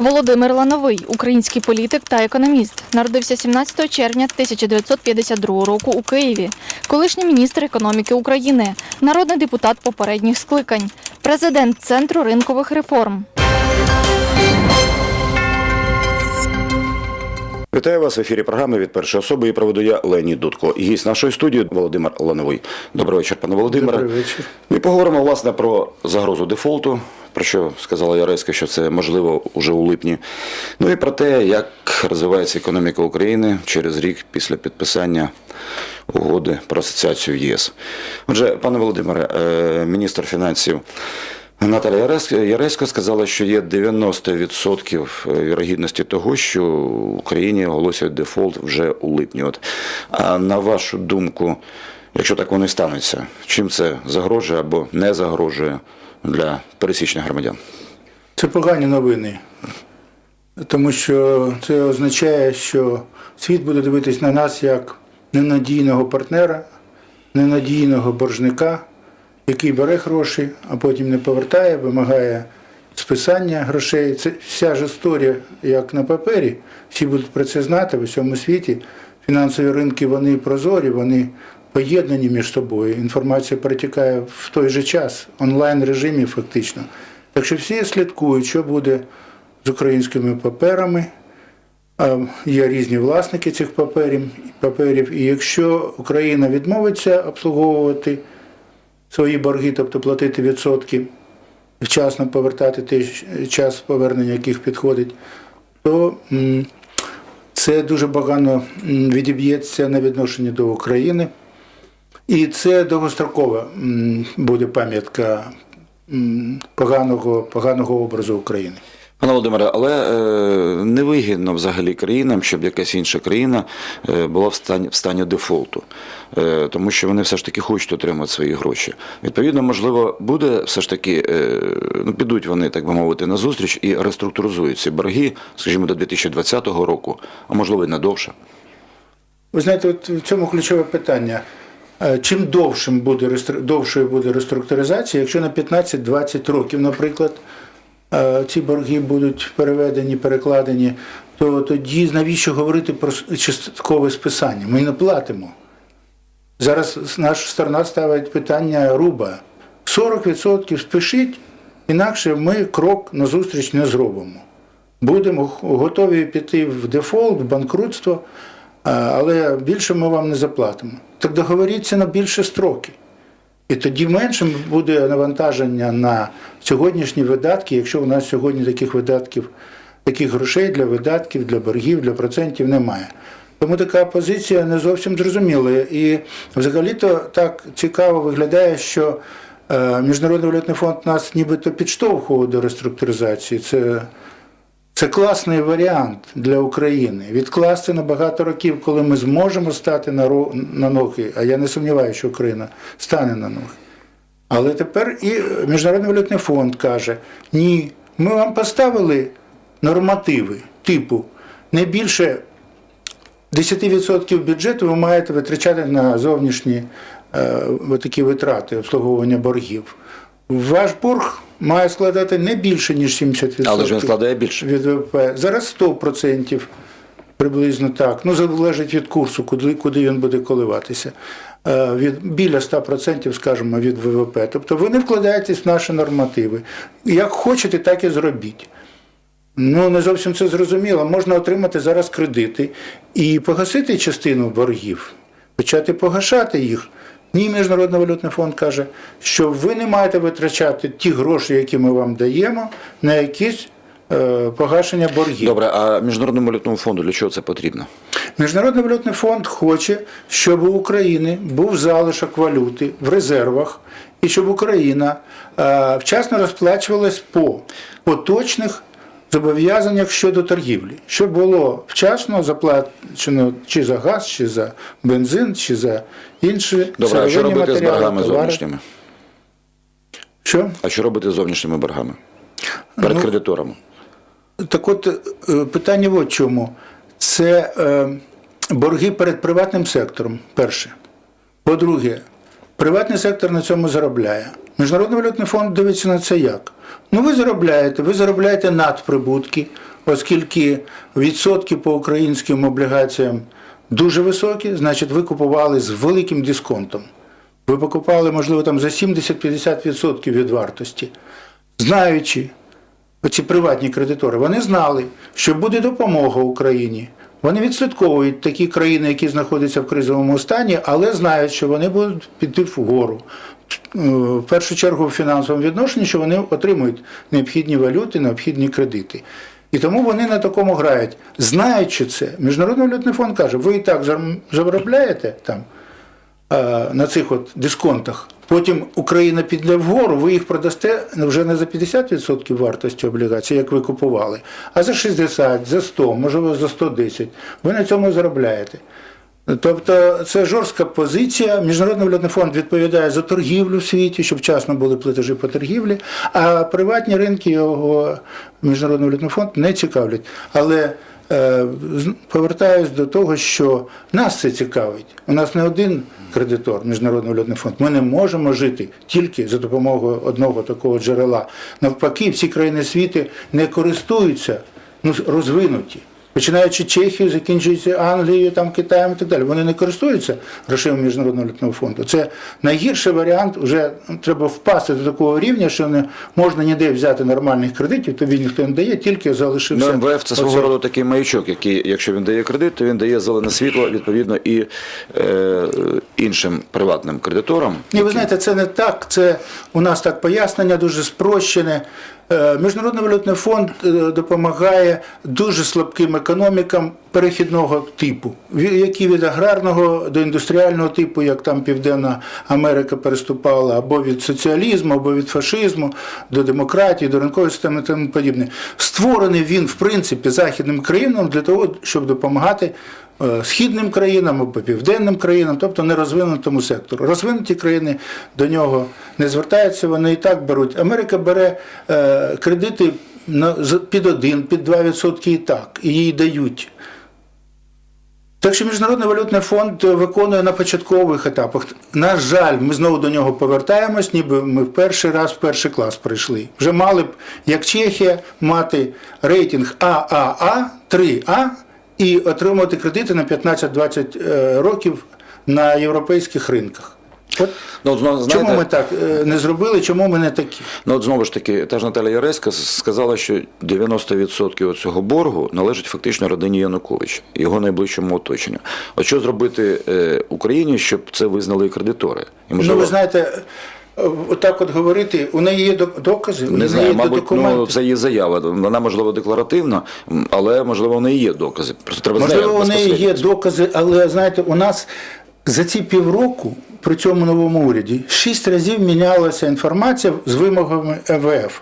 Володимир Лановий, український політик та економіст, народився 17 червня 1952 року у Києві. Колишній міністр економіки України, народний депутат попередніх скликань, президент Центру ринкових реформ. Вітаю вас в ефірі програми від першої особи і проведу я Леонід Дудко. І гість нашої студії Володимир Лановий. Добрий вечір, пане Володимире. Добрий вечір. Ми поговоримо власне про загрозу дефолту, про що сказала Яреська, що це можливо уже у липні. Ну і про те, як розвивається економіка України через рік після підписання угоди про асоціацію ЄС. Отже, пане Володимире, е, міністр фінансів. Наталя Яресько сказала, що є 90% вірогідності того, що в Україні оголосять дефолт вже у липні. От. А на вашу думку, якщо так воно і станеться, чим це загрожує або не загрожує для пересічних громадян? Це погані новини, тому що це означає, що світ буде дивитись на нас як ненадійного партнера, ненадійного боржника, який бере гроші, а потім не повертає, вимагає списання грошей. Це вся ж історія, як на папері. Всі будуть про це знати в усьому світі. Фінансові ринки вони прозорі, вони поєднані між собою. Інформація перетікає в той же час, онлайн режимі фактично. Так що всі слідкують, що буде з українськими паперами. Є різні власники цих паперів, паперів. І якщо Україна відмовиться обслуговувати свої борги, тобто платити відсотки, вчасно повертати той час повернення, яких підходить, то це дуже погано відіб'ється на відношенні до України. І це довгострокова буде пам'ятка поганого, поганого образу України. Пане Володимире, але е, невигідно взагалі країнам, щоб якась інша країна е, була в стані, в стані дефолту, е, тому що вони все ж таки хочуть отримати свої гроші. Відповідно, можливо, буде все ж таки, е, ну підуть вони, так би мовити, на зустріч і реструктуризують ці борги, скажімо, до 2020 року, а можливо і надовше. Ви знаєте, от в цьому ключове питання. Е, Чим довшим буде довшою буде реструктуризація, якщо на 15-20 років, наприклад, е, ці борги будуть переведені, перекладені, то тоді навіщо говорити про часткове списання? Ми не платимо. Зараз наша сторона ставить питання руба. 40% спишіть, інакше ми крок назустріч не зробимо. Будемо готові піти в дефолт, в банкрутство, але більше ми вам не заплатимо. Так договоріться на більше строки. І тоді меншим буде навантаження на сьогоднішні видатки, якщо у нас сьогодні таких видатків, таких грошей для видатків, для боргів, для процентів немає. Тому така позиція не зовсім зрозуміла. І взагалі-то так цікаво виглядає, що е, Міжнародний валютний фонд нас нібито підштовхував до реструктуризації. Це це класний варіант для України. Відкласти на багато років, коли ми зможемо стати на, ро- на ноги, а я не сумніваюся, що Україна стане на ноги. Але тепер і Міжнародний валютний фонд каже: ні, ми вам поставили нормативи, типу, не більше 10% бюджету ви маєте витрачати на зовнішні е, такі витрати обслуговування боргів. Ваш борг має складати не більше, ніж 70%. Але ж він складає більше. від ВВП. Зараз 100% приблизно так. Ну, залежить від курсу, куди, куди він буде коливатися. Е, Від, біля 100%, скажімо, від ВВП. Тобто ви не вкладаєтесь в наші нормативи. Як хочете, так і зробіть. Ну, не зовсім це зрозуміло. Можна отримати зараз кредити і погасити частину боргів, почати погашати їх. Ні, Міжнародний валютний фонд каже, що ви не маєте витрачати ті гроші, які ми вам даємо, на якісь е, погашення боргів. Добре, а Міжнародному валютному фонду для чого це потрібно? Міжнародний валютний фонд хоче, щоб у України був залишок валюти в резервах, і щоб Україна е, вчасно розплачувалась по поточних зобов'язаннях щодо торгівлі, щоб було вчасно заплачено чи за газ, чи за бензин, чи за інші Добре, а що робити з боргами товари. зовнішніми? Що? А що робити з зовнішніми боргами? Перед Ну, кредиторами? Так от е, питання в чому. Це е, борги перед приватним сектором, перше. По-друге, приватний сектор на цьому заробляє. Міжнародний валютний фонд дивиться на це як? Ну, ви заробляєте, ви заробляєте надприбутки, оскільки відсотки по українським облігаціям дуже високі, значить ви купували з великим дисконтом. Ви покупали, можливо, там за 70-50% від вартості. Знаючи, оці приватні кредитори, вони знали, що буде допомога Україні. Вони відслідковують такі країни, які знаходяться в кризовому стані, але знають, що вони будуть піти вгору. Е, В першу чергу в фінансовому відношенні, що вони отримують необхідні валюти, необхідні кредити. І тому вони на такому грають. Знаючи це, Міжнародний валютний фонд каже, ви і так заробляєте там е, на цих от дисконтах. Потім Україна піде вгору, ви їх продасте вже не за 50% вартості облігацій, як ви купували, а за 60, за 100, можливо, за 110. Ви на цьому заробляєте. Тобто це жорстка позиція. Міжнародний валютний фонд відповідає за торгівлю в світі, щоб вчасно були платежі по торгівлі, а приватні ринки його міжнародний валютний фонд не цікавлять. Але повертаюсь до того, що нас це цікавить. У нас не один кредитор, міжнародний валютний фонд. Ми не можемо жити тільки за допомогою одного такого джерела. Навпаки, всі країни світу не користуються ну, розвинуті. Починаючи Чехію, закінчуючи Англією, там, Китаєм і так далі. Вони не користуються грошима Міжнародного валютного фонду. Це найгірший варіант, вже треба впасти до такого рівня, що не можна ніде взяти нормальних кредитів, тобі ніхто не дає, тільки залишився. Ну, МВФ це свого роду такий маячок, який, якщо він дає кредит, то він дає зелене світло відповідно і е, іншим приватним кредиторам. Ні, ви знаєте, це не так. Це у нас так пояснення дуже спрощене. Е, Міжнародний валютний фонд е, допомагає дуже слабким економікам перехідного типу, які від аграрного до індустріального типу, як там Південна Америка переступала, або від соціалізму, або від фашизму до демократії, до ринкової системи тому подібне. Створений він, в принципі, західним країнам для того, щоб допомагати східним країнам або південним країнам, тобто нерозвинутому сектору. Розвинуті країни до нього не звертаються, вони і так беруть. Америка бере е, кредити під 1, під 2% і так, і їй дають. Так що Міжнародний валютний фонд виконує на початкових етапах. На жаль, ми знову до нього повертаємось, ніби ми в перший раз в перший клас прийшли. Вже мали б, як Чехія, мати рейтинг ААА, 3А і отримувати кредити на 15-20 е, років на європейських ринках. От Ну, от, знаєте, чому ми так е, не зробили, чому ми не такі? Ну, от знову ж таки, та ж Наталя Яреська сказала, що 90% цього боргу належить фактично родині Януковича, його найближчому оточенню. От що зробити е, Україні, щоб це визнали і кредитори? І, Ну, ви знаєте, отак от говорити, у неї є док- докази, у Не знаю, є мабуть, документи. ну, це її заява. Вона, можливо, декларативна, але, можливо, у неї є докази. Просто треба Можливо, у неї є докази, але знаєте, у нас за ці півроку при цьому новому уряді шість разів мінялася інформація з вимогами МВФ.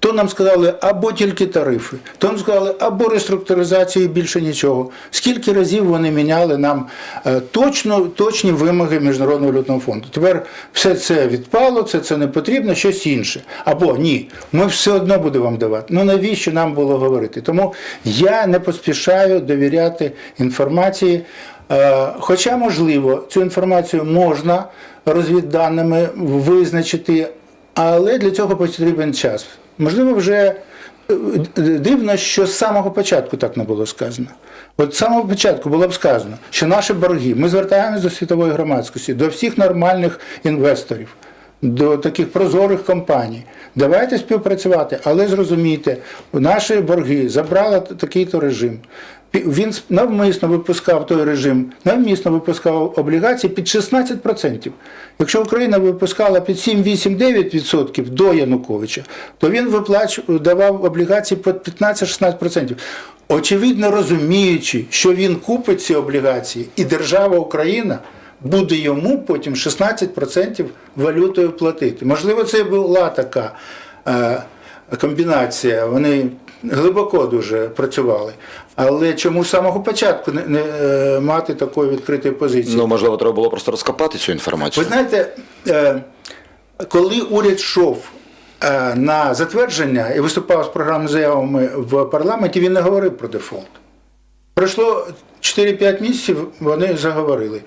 То нам сказали або тільки тарифи, то нам сказали або реструктуризація і більше нічого. Скільки разів вони міняли нам е, точно, точні вимоги Міжнародного валютного фонду. Тепер все це відпало, це, це не потрібно, щось інше. Або ні, ми все одно будемо вам давати. Ну навіщо нам було говорити? Тому я не поспішаю довіряти інформації. Е, Хоча, можливо, цю інформацію можна розвідданими визначити, але для цього потрібен час. Можливо, вже е, дивно, що з самого початку так не було сказано. От з самого початку було б сказано, що наші борги, ми звертаємося до світової громадськості, до всіх нормальних інвесторів, до таких прозорих компаній. Давайте співпрацювати, але зрозумійте, наші борги забрали такий-то режим. Він навмисно випускав той режим, навмисно випускав облігації під 16%. Якщо Україна випускала під 7, 8, 9% до Януковича, то він виплач... давав облігації під 15-16%. Очевидно розуміючи, що він купить ці облігації, і держава Україна буде йому потім 16% валютою платити. Можливо, це була така е, комбінація. Вони глибоко дуже працювали. Але чому з самого початку не, не е, мати такої відкритої позиції? Ну, можливо, треба було просто розкопати цю інформацію. Ви знаєте, е, коли уряд йшов е, на затвердження і виступав з програмними заявами в парламенті, він не говорив про дефолт. Пройшло 4-5 місяців, вони заговорили.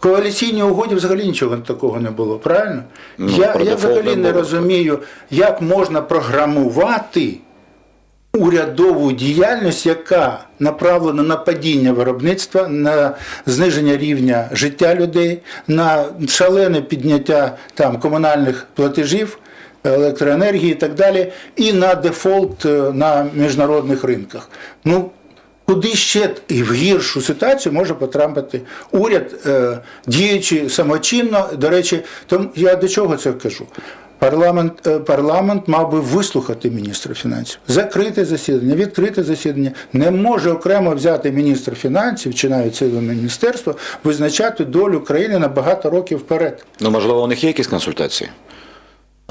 Коаліційній угоді взагалі нічого такого не було, правильно? Ну, я я взагалі не не розумію, як можна програмувати урядову діяльність, яка направлена на падіння виробництва, на зниження рівня життя людей, на шалене підняття там комунальних платежів, електроенергії і так далі, і на дефолт е, на міжнародних ринках. Ну, Куди ще і в гіршу ситуацію може потрапити уряд, е, діючи самочинно. До речі, тому я до чого це кажу? Парламент, е, парламент мав би вислухати міністра фінансів, закрите засідання, відкрите засідання. Не може окремо взяти міністр фінансів чи навіть ціле міністерство визначати долю країни на багато років вперед. Ну, можливо, у них є якісь консультації?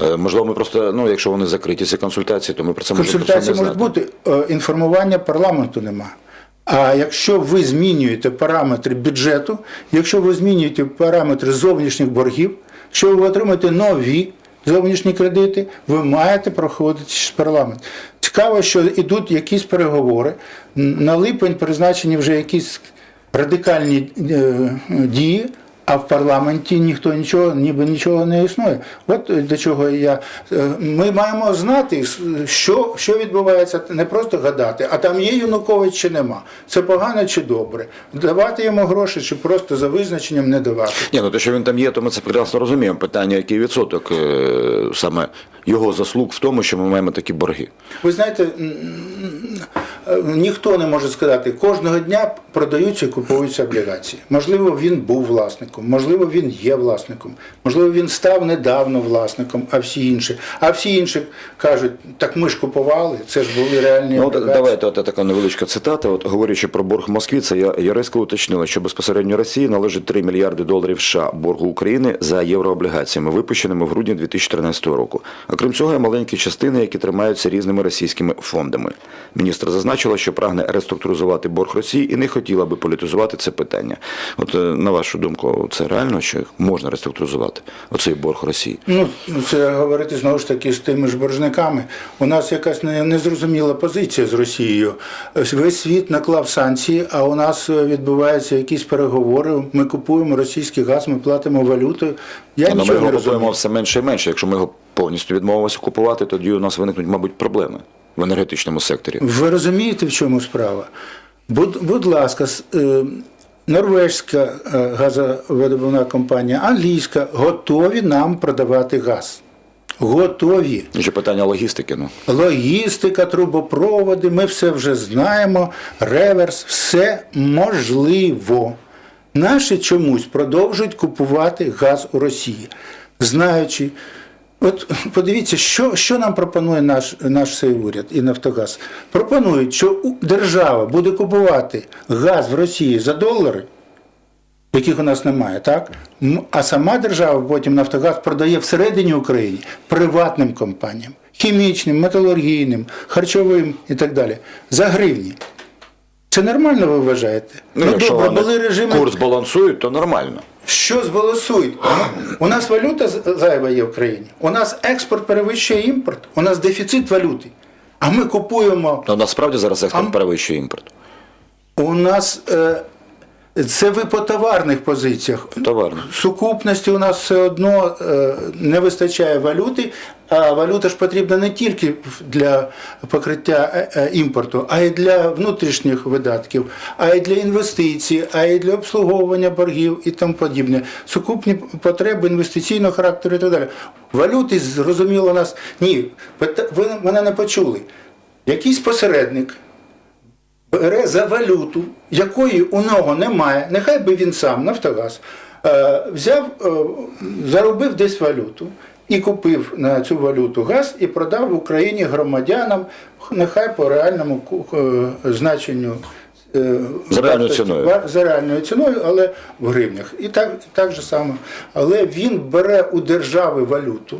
Е, Можливо, ми просто, ну, якщо вони закриті, ці консультації, то ми про це можемо Консультації можуть бути, інформування парламенту нема. А якщо ви змінюєте параметри бюджету, якщо ви змінюєте параметри зовнішніх боргів, що ви отримаєте нові зовнішні кредити, ви маєте проходити парламент. Цікаво, що йдуть якісь переговори. На липень призначені вже якісь радикальні е, дії. А в парламенті ніхто нічого, ніби нічого не існує. От до чого я. е, Ми маємо знати, що, що відбувається, не просто гадати, а там є Янукович чи нема. Це погано чи добре. Давати йому гроші, чи просто за визначенням не давати. Ні, ну те, що він там є, то ми це прекрасно розуміємо. Питання, який відсоток е, саме його заслуг в тому, що ми маємо такі борги. Ви знаєте, ніхто не може сказати, кожного дня продаються і купуються облігації. Можливо, він був власником, можливо, він є власником, можливо, він став недавно власником, а всі інші. А всі інші кажуть, так ми ж купували, це ж були реальні Ну, облігації. давайте от така невеличка цитата. От говорячи про борг Москві, це я Яресько уточнила, що безпосередньо Росії належить 3 мільярди доларів США боргу України за єврооблігаціями, випущеними в грудні 2014 року. А крім цього, є маленькі частини, які тримаються різними російськими фондами. Міністр зазначила, що прагне реструктуризувати борг Росії і не хотіла би політизувати це питання. От е, на вашу думку, це реально, що можна реструктуризувати оцей борг Росії? Ну, це говорити знову ж таки з тими ж боржниками. У нас якась незрозуміла позиція з Росією. Весь світ наклав санкції, а у нас е, відбуваються якісь переговори. Ми купуємо російський газ, ми платимо валютою. Я Але ми нічого не його купуємо все менше і менше. Якщо ми його повністю відмовимося купувати, тоді у нас виникнуть, мабуть, проблеми в енергетичному секторі. Ви розумієте, в чому справа? Будь, будь ласка, е, норвежська е, газовидобувна компанія, англійська готові нам продавати газ. Готові. Ще питання логістики. Ну Логістика, трубопроводи, ми все вже знаємо, реверс, все можливо. Наші чомусь продовжують купувати газ у Росії, знаючи. От подивіться, що, що нам пропонує наш, наш цей уряд і Нафтогаз. Пропонують, що держава буде купувати газ в Росії за долари, яких у нас немає, так? А сама держава потім Нафтогаз продає всередині України приватним компаніям, хімічним, металургійним, харчовим і так далі, за гривні. Це нормально ви вважаєте? Ну, якщо добре, були режими. курс балансують, то нормально. Що збалансують? У нас валюта зайва є в країні. У нас експорт перевищує імпорт, у нас дефіцит валюти. А ми купуємо. Ну насправді зараз експорт А- перевищує імпорт. У нас е, це ви по товарних позиціях. Товарно. Сукупності у нас все одно е, не вистачає валюти, а валюта ж потрібна не тільки для покриття е, е, імпорту, а й для внутрішніх видатків, а й для інвестицій, а й для обслуговування боргів і тому подібне. Сукупні потреби інвестиційного характеру і так далі. Валюти, зрозуміло, нас ні, ви мене не почули. Якийсь посередник бере за валюту, якої у нього немає, нехай би він сам, Нафтогаз, е, взяв, заробив десь валюту і купив на цю валюту газ і продав в Україні громадянам, нехай по реальному е, значенню. е, За реальною ціною. За реальною ціною, але в гривнях. І так, так же само. Але він бере у держави валюту.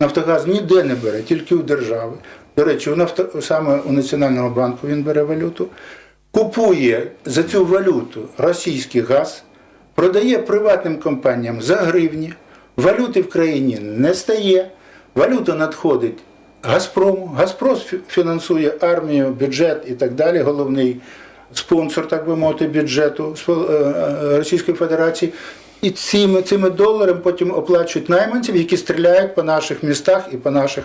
Нафтогаз ніде не бере, тільки у держави. До речі, у нафто, саме у Національному банку він бере валюту, купує за цю валюту російський газ, продає приватним компаніям за гривні, валюти в країні не стає, валюта надходить Газпрому, Газпром фінансує армію, бюджет і так далі, головний спонсор, так би мовити, бюджету е, е, Російської Федерації. І цими, цими доларами потім оплачують найманців, які стріляють по наших містах і по наших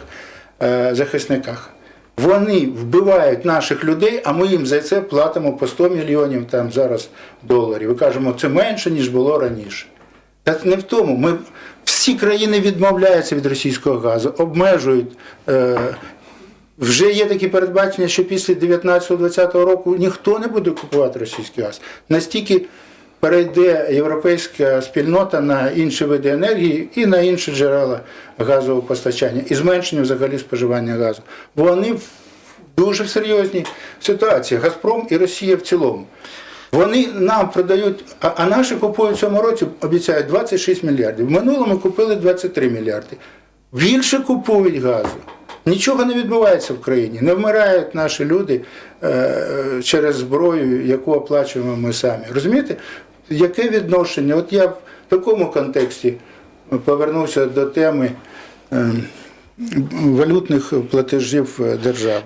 е, захисниках. Вони вбивають наших людей, а ми їм за це платимо по 100 мільйонів там зараз доларів. І кажемо, це менше, ніж було раніше. Так не в тому. Ми, всі країни відмовляються від російського газу, обмежують. Е, вже є такі передбачення, що після 19-20 року ніхто не буде купувати російський газ. Настільки перейде європейська спільнота на інші види енергії і на інші джерела газового постачання, і зменшення взагалі споживання газу. Бо вони в дуже серйозній ситуації. Газпром і Росія в цілому. Вони нам продають, а, наші купують в цьому році, обіцяють 26 мільярдів. В минулому купили 23 мільярди. Більше купують газу. Нічого не відбувається в країні. Не вмирають наші люди е, через зброю, яку оплачуємо ми самі. Розумієте, яке відношення? От я в такому контексті повернувся до теми е, валютних платежів держави.